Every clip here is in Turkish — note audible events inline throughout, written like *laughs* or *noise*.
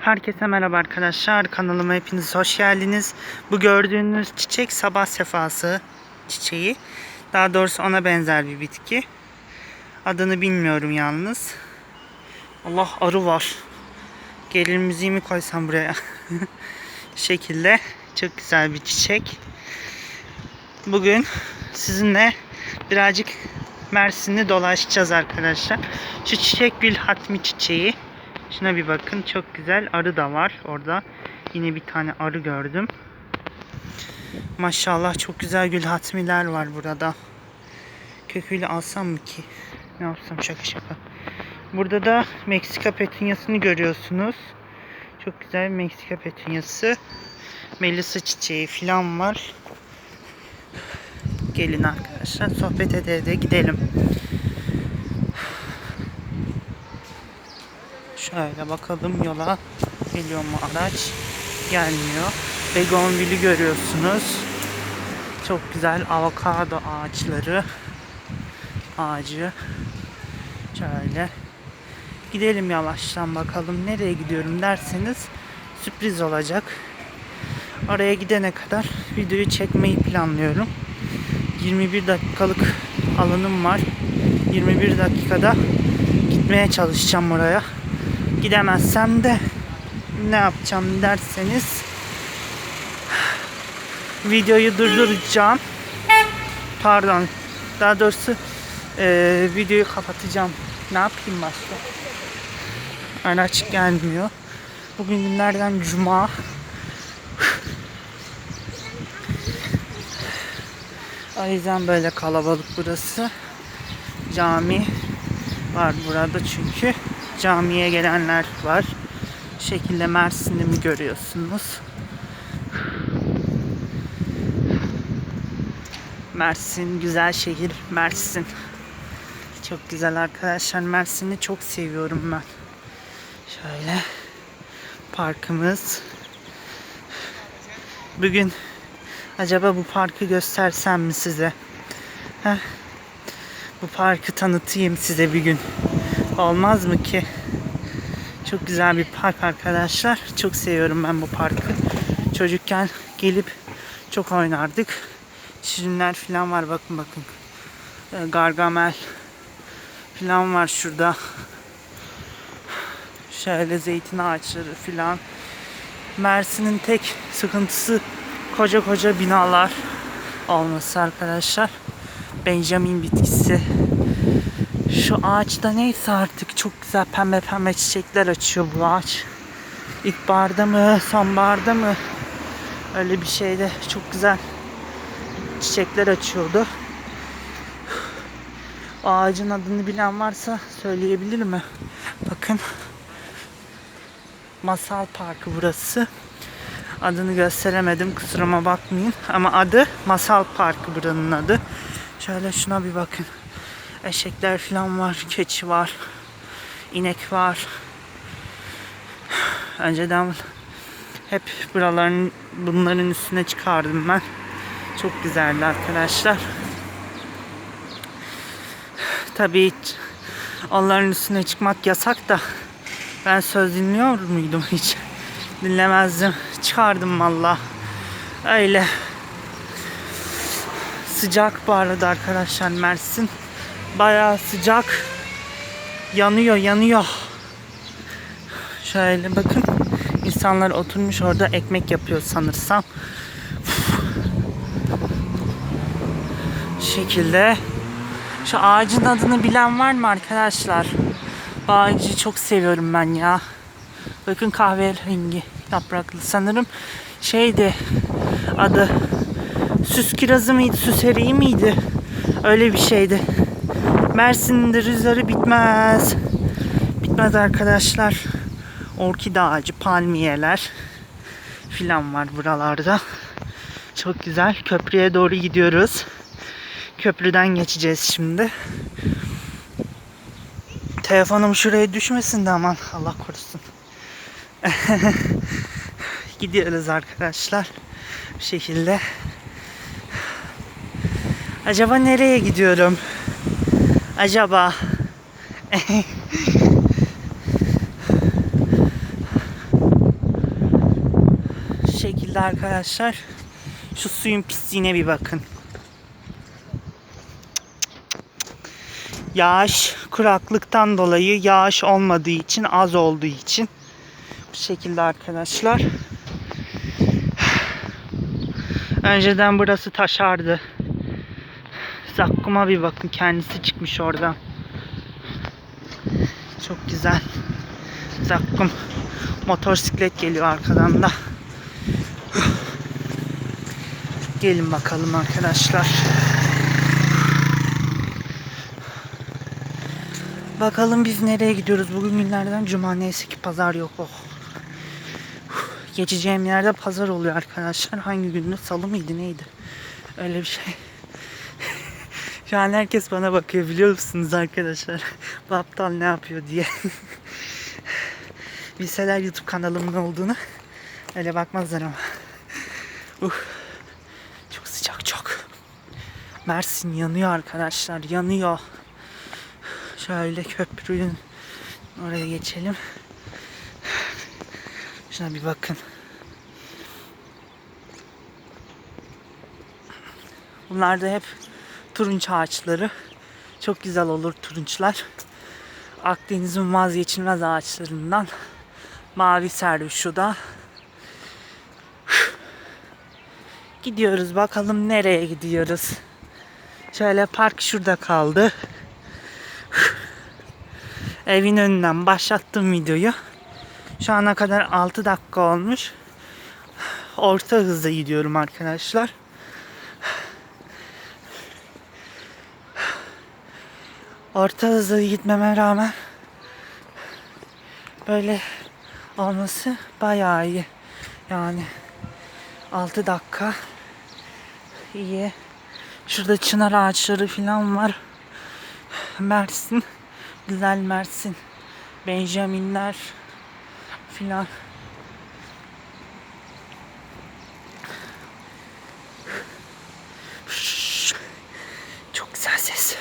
Herkese merhaba arkadaşlar. Kanalıma hepiniz hoş geldiniz. Bu gördüğünüz çiçek sabah sefası çiçeği. Daha doğrusu ona benzer bir bitki. Adını bilmiyorum yalnız. Allah arı var. Gelir müziğimi koysam buraya. *laughs* şekilde çok güzel bir çiçek. Bugün sizinle birazcık Mersin'i dolaşacağız arkadaşlar. Şu çiçek gül hatmi çiçeği. Şuna bir bakın çok güzel. Arı da var orada. Yine bir tane arı gördüm. Maşallah çok güzel gül hatmiler var burada. Köküyle alsam mı ki? Ne yapsam şaka şaka. Burada da Meksika petunyasını görüyorsunuz. Çok güzel Meksika petunyası. Melisa çiçeği falan var. Gelin arkadaşlar sohbet ede de gidelim. Şöyle bakalım yola geliyor mu araç? Gelmiyor. Begonvil'i görüyorsunuz. Çok güzel avokado ağaçları. Ağacı. Şöyle. Gidelim yavaştan bakalım. Nereye gidiyorum derseniz sürpriz olacak. Oraya gidene kadar videoyu çekmeyi planlıyorum. 21 dakikalık alanım var. 21 dakikada gitmeye çalışacağım oraya. Gidemezsem de ne yapacağım derseniz videoyu durduracağım. Pardon. Daha doğrusu eee, videoyu kapatacağım. Ne yapayım başka? Araç gelmiyor. Bugün günlerden cuma. O yüzden böyle kalabalık burası. Cami var burada çünkü. Camiye gelenler var. Bu şekilde Mersin'i mi görüyorsunuz? Mersin, güzel şehir Mersin. Çok güzel arkadaşlar. Mersin'i çok seviyorum ben. Şöyle parkımız. Bugün acaba bu parkı göstersem mi size? Heh. Bu parkı tanıtayım size bir gün. Olmaz mı ki? Çok güzel bir park arkadaşlar. Çok seviyorum ben bu parkı. Çocukken gelip çok oynardık. Şirinler falan var bakın bakın. Ee, Gargamel falan var şurada. Şöyle zeytin ağaçları falan. Mersin'in tek sıkıntısı koca koca binalar olması arkadaşlar. Benjamin bitkisi. Şu ağaçta neyse artık çok güzel pembe pembe çiçekler açıyor bu ağaç. İlkbaharda mı, sonbaharda mı? Öyle bir şeyde çok güzel çiçekler açıyordu. O ağacın adını bilen varsa söyleyebilir mi? Bakın. Masal Parkı burası. Adını gösteremedim kusuruma bakmayın. Ama adı Masal Parkı buranın adı. Şöyle şuna bir bakın. Eşekler falan var, keçi var, inek var. Önceden hep buraların bunların üstüne çıkardım ben. Çok güzeldi arkadaşlar. Tabii onların üstüne çıkmak yasak da ben söz dinliyor muydum hiç? Dinlemezdim. Çıkardım valla. Öyle. Sıcak arada arkadaşlar Mersin. Bayağı sıcak. Yanıyor yanıyor. Şöyle bakın. İnsanlar oturmuş orada ekmek yapıyor sanırsam. Şekilde. Şu ağacın adını bilen var mı arkadaşlar? Bu ağacı çok seviyorum ben ya. Bakın kahverengi yapraklı. Sanırım şeydi adı süs kirazı mıydı, süs eriği miydi? Öyle bir şeydi. Mersin'in de rüzgarı bitmez. Bitmez arkadaşlar. Orkide ağacı, palmiyeler filan var buralarda. Çok güzel. Köprüye doğru gidiyoruz. Köprüden geçeceğiz şimdi. Telefonum şuraya düşmesin de aman Allah korusun. *laughs* Gidiyoruz arkadaşlar. Bu şekilde. Acaba nereye gidiyorum? Acaba *laughs* şekilde arkadaşlar. Şu suyun pisliğine bir bakın. Yağış kuraklıktan dolayı yağış olmadığı için az olduğu için bu şekilde arkadaşlar. *sighs* Önceden burası taşardı. Zakkuma bir bakın kendisi çıkmış oradan. Çok güzel. Zakkum. Motosiklet geliyor arkadan da. Gelin bakalım arkadaşlar. Bakalım biz nereye gidiyoruz? Bugün günlerden cuma neyse ki pazar yok. Oh. Geçeceğim yerde pazar oluyor arkadaşlar. Hangi günde? Salı mıydı neydi? Öyle bir şey. Şu an herkes bana bakıyor biliyor musunuz arkadaşlar? *laughs* Bu aptal ne yapıyor diye. *laughs* Bilseler YouTube kanalımın olduğunu öyle bakmazlar ama. Uh. Çok sıcak çok. Mersin yanıyor arkadaşlar yanıyor. Şöyle köprünün oraya geçelim. Şuna bir bakın. Bunlar da hep turunç ağaçları. Çok güzel olur turunçlar. Akdeniz'in vazgeçilmez ağaçlarından. Mavi servis şu da. Gidiyoruz bakalım nereye gidiyoruz. Şöyle park şurada kaldı. Evin önünden başlattım videoyu. Şu ana kadar 6 dakika olmuş. Orta hızda gidiyorum arkadaşlar. Orta hızda gitmeme rağmen böyle olması bayağı iyi. Yani 6 dakika iyi. Şurada çınar ağaçları falan var. Mersin. Güzel Mersin. Benjaminler filan. Çok güzel ses.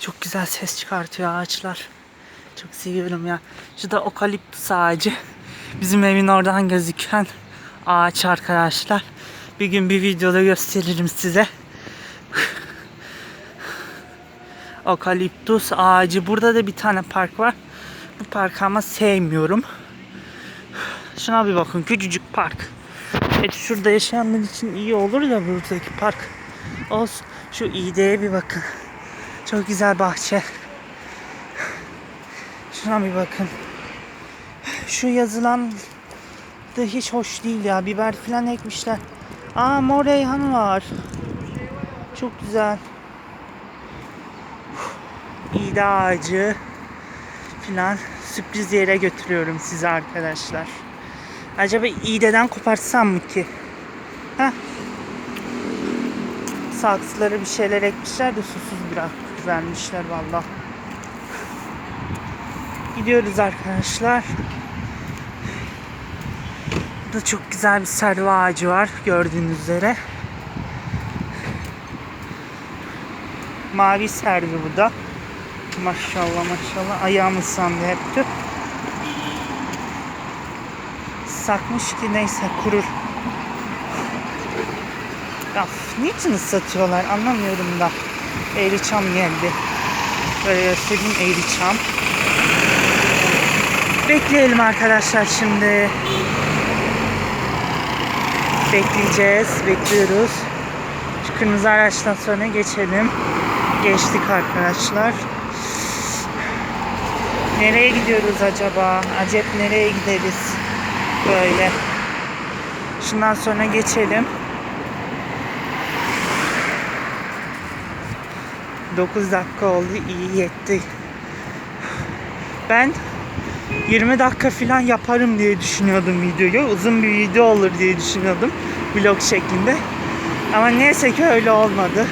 Çok güzel ses çıkartıyor ağaçlar. Çok seviyorum ya. Şu da okaliptüs ağacı. Bizim evin oradan gözüken ağaç arkadaşlar. Bir gün bir videoda gösteririm size. Okaliptüs ağacı. Burada da bir tane park var. Bu parkı ama sevmiyorum. Şuna bir bakın. Küçücük park. Evet şurada yaşayanlar için iyi olur da buradaki park. Olsun. Şu İğde'ye bir bakın. Çok güzel bahçe. Şuna bir bakın. Şu yazılan da hiç hoş değil ya. Biber falan ekmişler. Aa mor reyhan var. Çok güzel. İğde ağacı falan sürpriz yere götürüyorum sizi arkadaşlar. Acaba iğdeden kopartsam mı ki? Heh. Saksılara bir şeyler ekmişler de susuz biraz vermişler valla. Gidiyoruz arkadaşlar. Burada çok güzel bir serva ağacı var gördüğünüz üzere. Mavi servi bu da. Maşallah maşallah. Ayağım ıslandı hep tüh. Sakmış ki neyse kurur. Ya niçin ıslatıyorlar anlamıyorum da. Eğri çam geldi. Böyle göstereyim eğri çam. Bekleyelim arkadaşlar şimdi. Bekleyeceğiz. Bekliyoruz. Şu kırmızı araçtan sonra geçelim. Geçtik arkadaşlar. Nereye gidiyoruz acaba? Acep nereye gideriz? Böyle. Şundan sonra geçelim. 9 dakika oldu. iyi yetti. Ben 20 dakika falan yaparım diye düşünüyordum videoyu. Uzun bir video olur diye düşünüyordum. Vlog şeklinde. Ama neyse ki öyle olmadı.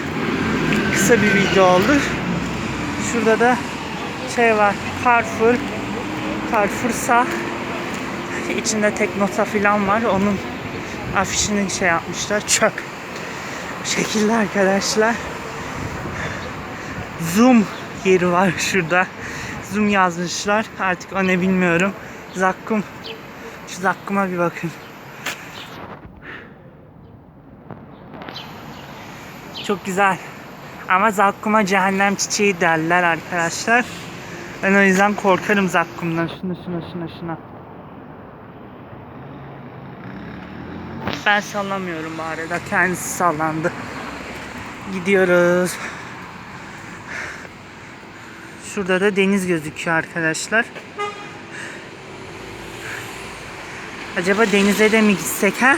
Kısa bir video oldu. Şurada da şey var. Carrefour. Carrefour sağ. İçinde Teknosa falan var. Onun afişini şey yapmışlar. Çöp. Şekilde arkadaşlar. Zoom yeri var şurada. Zoom yazmışlar. Artık o ne bilmiyorum. Zakkum Şu zakkuma bir bakın. Çok güzel. Ama zakkuma cehennem çiçeği derler arkadaşlar. Ben o yüzden korkarım zakkumdan. Şuna şuna şuna şuna. Ben sallamıyorum bu arada. Kendisi sallandı. Gidiyoruz. Şurada da deniz gözüküyor arkadaşlar. Acaba denize de mi gitsek ha?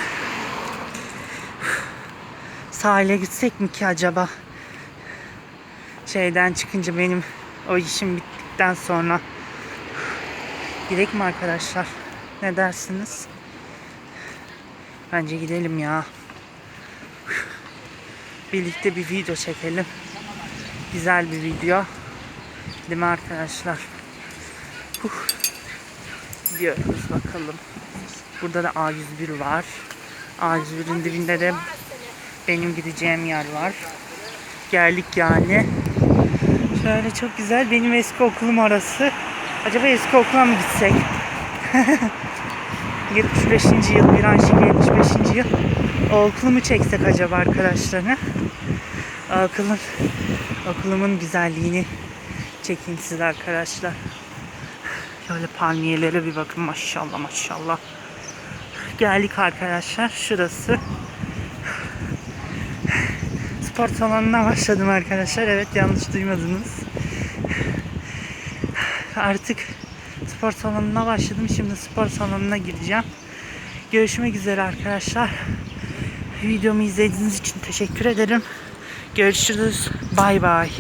Sahile gitsek mi ki acaba? Şeyden çıkınca benim o işim bittikten sonra. Gidek mi arkadaşlar? Ne dersiniz? Bence gidelim ya. Birlikte bir video çekelim. Güzel bir video. Değil mi arkadaşlar? Huh. Gidiyoruz bakalım. Burada da A101 var. A101'in dibinde de benim gideceğim yer var. Geldik yani. Şöyle çok güzel. Benim eski okulum orası. Acaba eski okula mı gitsek? *laughs* 75. yıl, bir anşik 75. yıl. O okulu mu çeksek acaba arkadaşlarına? Okulun, okulumun güzelliğini çekin siz arkadaşlar. Şöyle palmiyelere bir bakın maşallah maşallah. Geldik arkadaşlar. Şurası. Spor salonuna başladım arkadaşlar. Evet yanlış duymadınız. Artık spor salonuna başladım. Şimdi spor salonuna gireceğim. Görüşmek üzere arkadaşlar. Videomu izlediğiniz için teşekkür ederim. Görüşürüz. Bay bay.